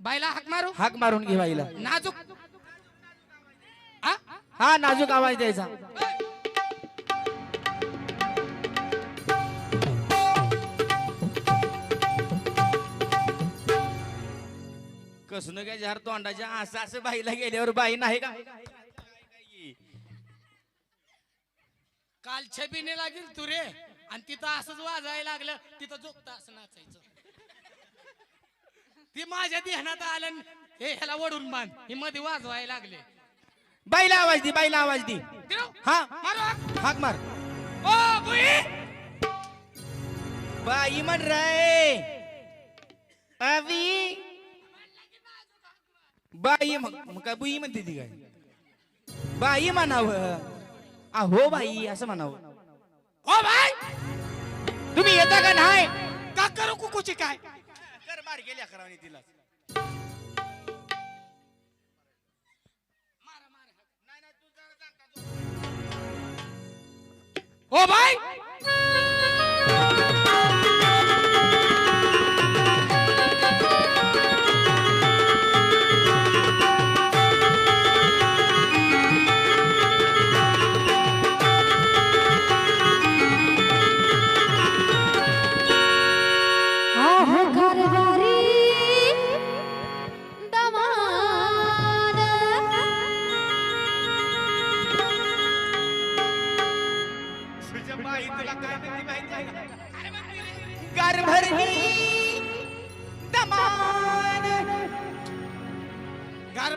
बायला हाक मारू? हाक मारून घे बाईला. नाजूक. आ? हा नाजूक आवाज द्यायचा. कसं काय झार तोंडाच्या असं असं बाईला गेल्यावर बाई नाही का? काल छबिने लागेल तू रे आणि तिथं असंच वाजायला लागलं तिथं झोपता असं नाचायचं. ती माझ्या ध्यानात आलं हे ह्याला वडून बांध. हे मध्ये वाजवायला लागले. बाईला आवाज दे बाईला आवाज दे? हा. मारू हाक. हाक मार. ओ बुई! बाई म्हण रे अवी बाई मग मग काय बुई म्हणते ती काय? बाई म्हणाव. अहो बाई असं म्हणावं. ओ भाई तुम्ही येता का नाही? का करू कुकूची काय? मार गेली अकरावणी तिला. ओ भाई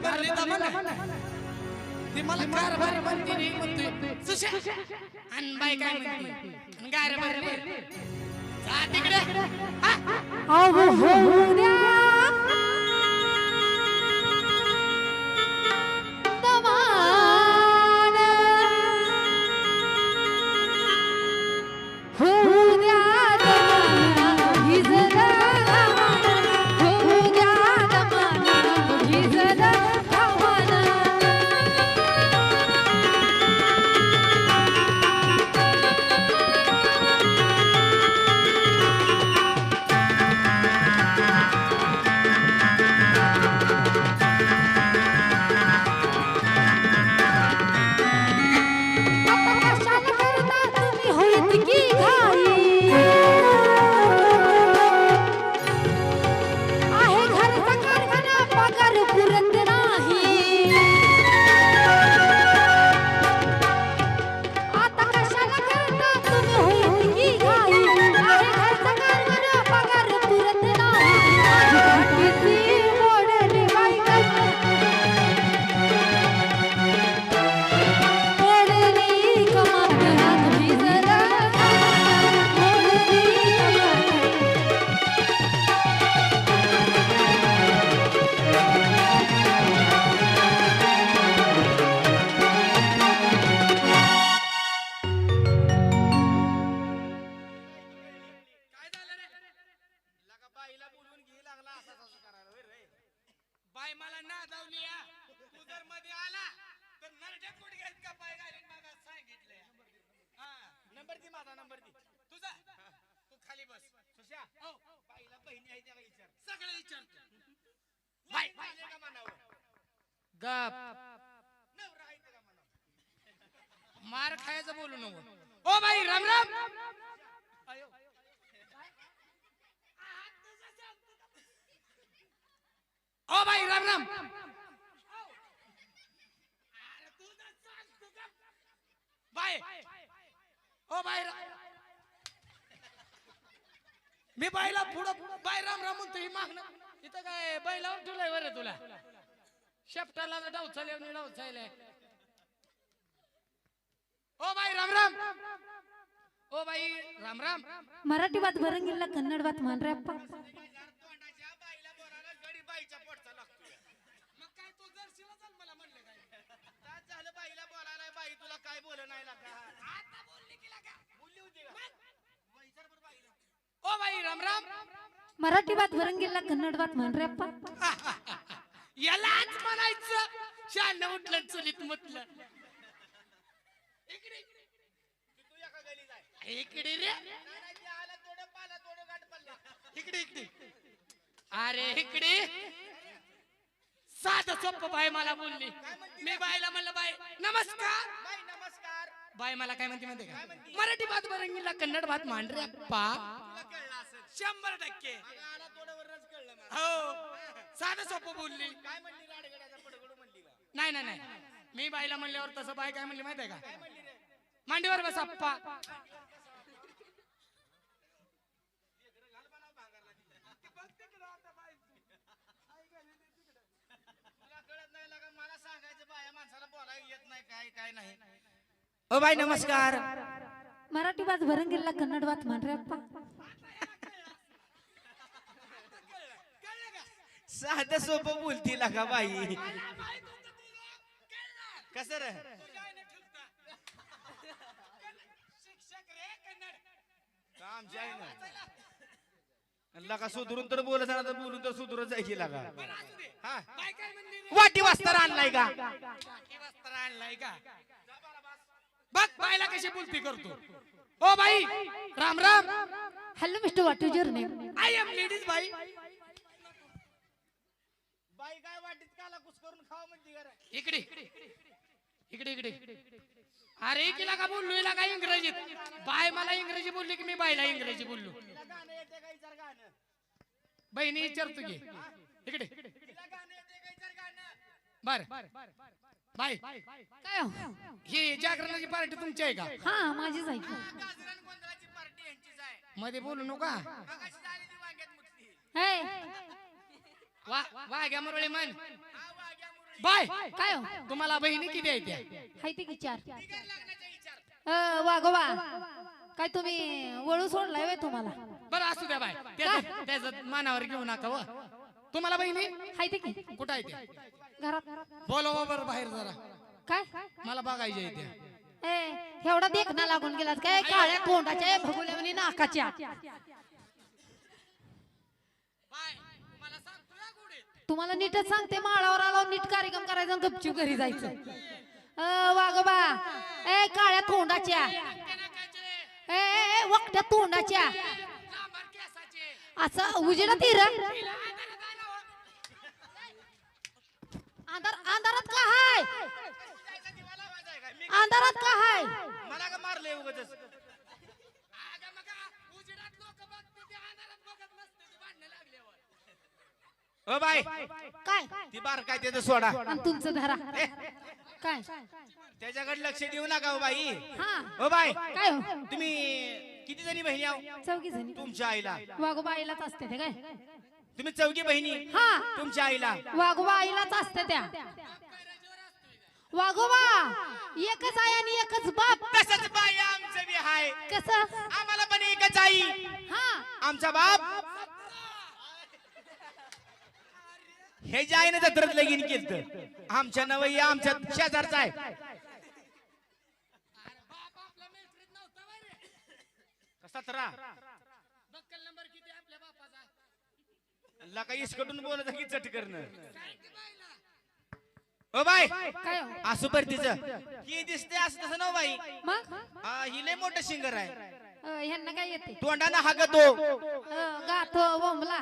कारभार ती मला म्हणते नाही म्हणतोय सुशा आणि बाई काय म्हणते? जा तिकडे. बोलू नको. ओ बाई राम राम. ओ बाई राम राम. बाय. ओ बाय मी बाईला पुढं बाय राम राम म्हणतो ही मागणं. इथं काय बैलावर ठेवलंय बरं तुला. शेपटाला डाव चालले डाव चालले ओ बाई राम राम. ओ बाई राम राम. मराठी बात बरंगिल्ला कन्नड बात बरं बाईला ओ बाई राम राम. मराठी बात बरंगिल्ला कन्नड बात मानरप्पा यालाच म्हणायचं शान उठलं चुलीत म्हटलं इकडे. इकडे. तू एका गली जाय इकडे रे. नाही, नाही, ते आला थोडं पाला थोडं गाठ पडला. इकडे इकडे. अरे इकडे. साधं सोपं बाई मला बोलली. मी बाईला म्हणलं बाई नमस्कार. बाई नमस्कार. बाई मला काय म्हणते म्हणते का? मराठी भात बरंगीला कन्नड भात मांडरे अप्पा कळलं शंभर टक्के. आला तोंडावरच कळलं मला. हो. साधं सोपं बोलली. काय म्हणली राडगडाचा पडगडू म्हणली का? नाही नाही नाही. मी बाईला म्हणल्यावर तसं बाई काय म्हणली माहिती आहे का? मांडीवर बस अप्पा तुला कळत नाही लागा मला सांगायचं बाया माणसाला बोलायला येत नाही काय काय नाही ओ बाई नमस्कार. मराठी भात भरून गेला कन्नड भात म्हणरे अप्पा साधं सोपं बोलती लागा बाई. कसं रे आमच्या आहे ना लगा सुधरून तर बोलत राहणार तर बोलून तर सुधरत जायची लागा? हा? वाटी वाजता आणलाय का? बाकी वस्त्र आणलाय का? बघ बाईला कशी बोलती करतो. ओ बाई Ram Ram. Hello mister what is your name I am ladies बाई. बाई काय वाटीत काला कुस करून खावा म्हणते? इकडे. इकडे इकडे. अरे किला का बोललो? हिला का इंग्रजीत? बाय मला इंग्रजी बोलली की मी बायला इंग्रजी बोललो? तिला बहिणी विचारतो की. इकडे. तिला बर. बाय. काय हो? ही जागरणाची पार्टी तुमची आहे का? हा माझीच आहे मध्ये बोलू नका. वाघ्या मुरळी मुरळी बाय. काय हो? तुम्हाला बहिणी किती आहे त्या हाय ते की चार अ, वागोबा काय तुम्ही वळू सोडलाय व्हय तुम्हाला? बरं असू द्या बाय. त्याचं त्याचं मानावर घेऊ नका व. तुम्हाला बहिणी? हाय ते की. कुठं आहे त्या घरात. बोलवा बरं बाहेर जरा. काय? मला बघायच्या आहे त्या ए एवढा देखना लागून गेला काय? काळ्या तोंडाच्या भगुल्यावनी नाकाच्या बाय मला सांग तुला गुढे तुम्हाला नीटच सांगते माळावर आलो नीट कार्यक्रम करायचा गपचूप घरी जायचं. अ, वागोबा ए काळ्या तोंडाच्या. ए, ए वकट्या तोंडाच्या. असं उजेडा तीर अंधार अंधारात का हाय? अंधारात का हाय? मला का उगाच अगं मग उजेडात लोक बघते ते अंधारात बघत नसते ते भांडणं लागल्यावर ओ बाई. काय? ती बार काय त्याचं सोडा. आणि तुमचं धरा. काय? त्याच्याकडे लक्ष देऊ नका हो बाई. हा. ओ बाई काय हो? तुम्ही किती जणी बहिणी आहो? चौघी जणी. तुमच्या आईला. वागोबा आईलाच असते ते काय? तुम्ही चौघी बहिणी हा. तुमच्या आईला. वाघोबा आईलाच असते त्या. वाघोबा एकच आई आणि एकच बाप. तसंच बाई आमचं बी हाय. कस? आम्हाला पण एकच आई. हा. आमचा बाप हे जे आहे ना जत्रत लगीन केलं आमच्या नवय्या आमच्या शेजारचा आहे. अरे बाप आपला मैत्रीत नव्हता बाई रे कसा तरा? बक्कल नंबर किती आपल्या बापाचा? लका इसकडून बोलत की चट करणं? की ओ बाई काय हो? असू पर तिचं. ही दिसते असं तसं ना बाई. मग? हा, लय मोठं सिंगर आहे. ह्यांना काय येते? तोंडानं हागतो. गाठो बोंबला.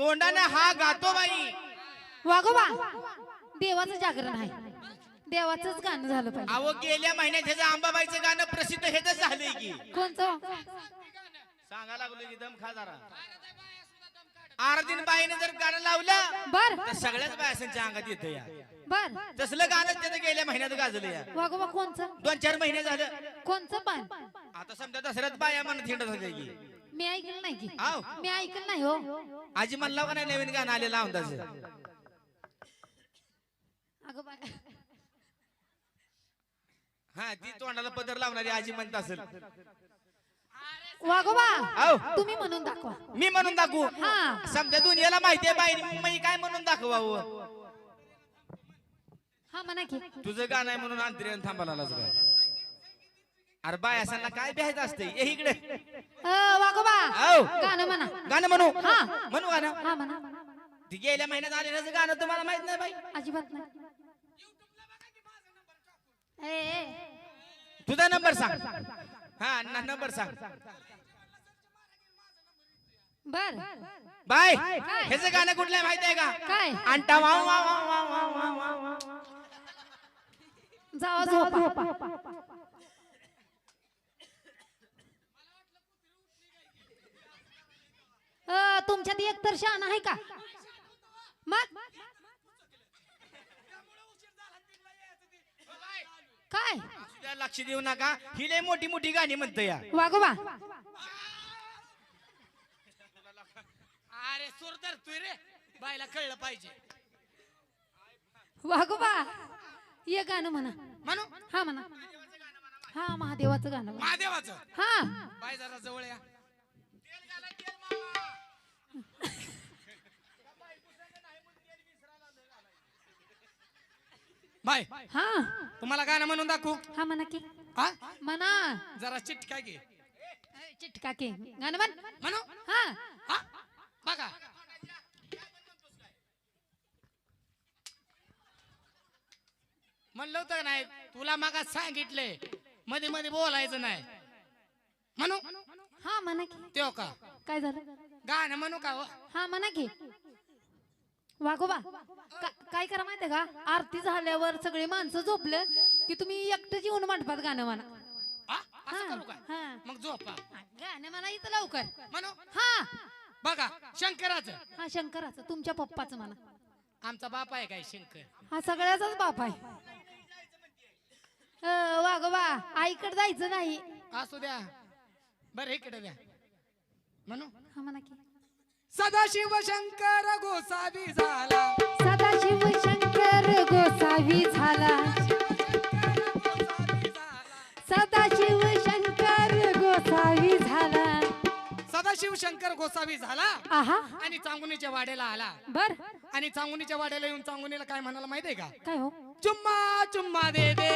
तोंडानं हा गातो बाई. वाघोबा देवाचं जागरण आहे. देवाचंच गाणं झालं पाहिजे. अहो गेल्या महिन्यात ह्याचं आंबाबाईचं गाणं प्रसिद्ध हेच झालंय की. कोणचं सांगा लागलो की दम खा जरा. आरदीन बाईने जर गाणं लावलं बर. तर सगळ्याच बायसांच्या अंगात येतं या. बर. तसलं गाणं त्याचं गेल्या महिन्यात गाजलं या. वाघोबा कोणचं? दोन चार महिने झालं. कोणचं पण? आता समजा दसऱ्यात बाया म्हणत हिंडत की. मी ऐकलं नाही की. आव. मी ऐकलं नाही हो. आजी म्हणला का नाही नवीन गाणं आलेलं आमदाच अगं हा ती तोंडाला पदर लावणारी आजी म्हणत असेल. वाघोबा आव. तुम्ही म्हणून दाखवा. मी म्हणून दाखवू? हा. समजा दुनियाला माहितीये बाई मी काय म्हणून दाखवावं हा? म्हणा की. तुझं गाणं आहे म्हणून अंतरीण थांबायला लागलास काय अरे बाय असांना काय बिहायचं असते ये इकडे. गाणं म्हणा. म्हणू. हा. म्हणू गाणं. गेल्या महिन्यात आले आलेलं गाणं तुम्हाला माहीत नाही बाई. अजिबात नाही. तुझा नंबर सांग. हा न- नंबर सांग. बर. बाय ह्याचं गाणं कुठलं आहे माहीत आहे का? काय? अंटा वा वा वा वा वा वा वाव. जावा तुमच्यात एक तर शान आहे का? मग? काय? लक्ष देऊ नका. ही लय मोठी मोठी गाणी म्हणतो या. वागोबा अरे सूर धरतोय रे. बायला कळलं पाहिजे. वागोबा ये गाणं म्हणा. म्हणू? हा म्हणा. हा महादेवाचं गाणं म्हणा. महादेवाचं? हा. बाय जरा जवळ या. बाय. हा. तुम्हाला गाणं म्हणून दाखवू? हा म्हणा की. हा म्हणा. जरा चिटका घे. ए, चिटका की. गाणं म्हण. म्हणू? हा. हा बघा. म्हणलं होतं का नाही तुला मागा सांगितलंयमध्ये मध्ये बोलायचं नाही. म्हणू? हा म्हणा की. तेव्हा का? काय झालं? गाणं म्हणू का हो? हा म्हणा की. वागोबा का- काय करा माहितीये का? आरती झाल्यावर सगळी माणसं झोपले की तुम्ही एकटंच येऊन मंडपात गाणं म्हणा? असं करू का? हा. मग झोपा गाणं म्हणा इथं लवकर. म्हणू? हा. बघा शंकराचं. हा शंकराचं तुमच्या पप्पाचं म्हणा. आमचा बाप आहे काय शंकर? हा सगळ्याचाच बाप आहे. अ, वागोबा आईकडे जायचं नाही. असू द्या. बरं इकडे द्या. म्हणू? हा म्हणा की. सदाशिव शंकर गोसावी झाला. सदाशिव शंकर गोसावी झाला. सदाशिव शंकर गोसावी झाला. सदाशिव शंकर गोसावी झाला? आहा. आणि चांगुनीच्या वाड्याला आला. बर. आणि चांगुनीच्या वाड्याला येऊन चांगुनीला काय म्हणाला माहितीये का? काय हो? चुम्मा चुम्मा दे दे.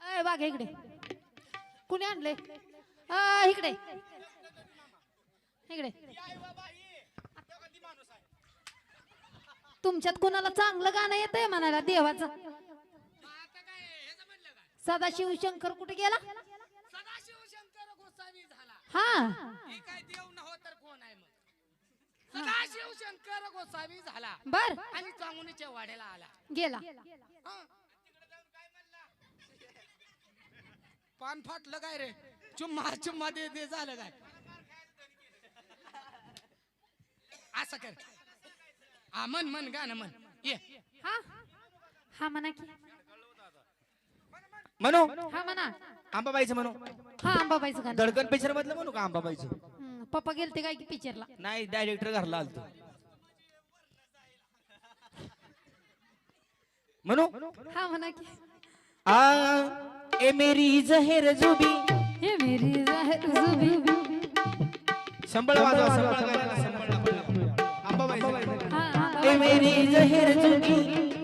अय वाघ इकडे. कुणी आणले अ, इकडे. इकडे. तुमच्यात कुणाला चांगलं गाणं येतंय म्हणाला देवाचं सदाशिव शंकर कुठे गेला? सदाशिव शंकर गोसावी झाला. हा. काय देव न तर कोण आहे मग? सदाशिव शंकर गोसावी झाला. बर. आणि चांगुनीच्या वाड्याला आला. गेला. पान फाटलं काय रे? चुम्मा चुम्मा दे दे झालं काय? असं कर. हा मन मन गाणं म्हण. ये. हा? हा म्हणा की. म्हणू? हा म्हणा. आंबाबाईचं म्हणू. हा अंबाबाईचं गाणं. धडकन पिक्चर मधलं म्हणू का आंबाबाईचं? हम्म, पप्पा गेलते काय की पिक्चरला नाही डायरेक्टर घरला आलतो. म्हणू? हा म्हणा की. आ ए मेरी जहेर जुबी. हे मेरी जहर जुबी. संबळ वाजवा संबळ गायला, संबळ. आंबाबाईचं मेरी जहेर जुबी।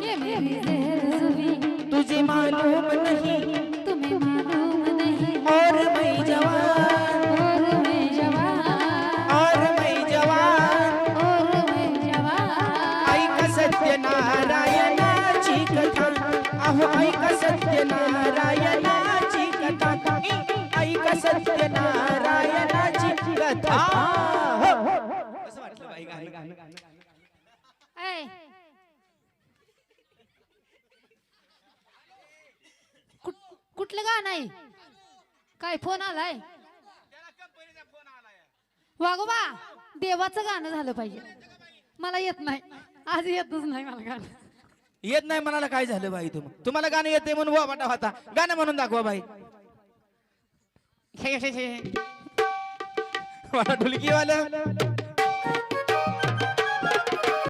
ये मेरी जहर जुबी। तुझे मालूम नहीं। तुम्हें मालूम नहीं। और मैं जवान। और मैं जवान। और मैं जवान। और मैं जवान। ऐक सत्यनारायणाची कथा अहो ऐक सत्यनारायणाची कथा ऐक सत्यनारायणाची कथा हो. कसं वाटलं बाई गाणं? कुठ- कुठलं गाणं आहे? काय फोन आलाय? वागोबा देवाचं गाणं झालं पाहिजे. मला येत नाही. आज येतच नाही मला गाणं. येत नाही म्हणाला काय झालं बाई तुम? तुम्हाला गाणं येते म्हणून वा वाटा होता. गाणं म्हणून दाखवा बाई. हे, हे, हे. मला ढुलकीवालं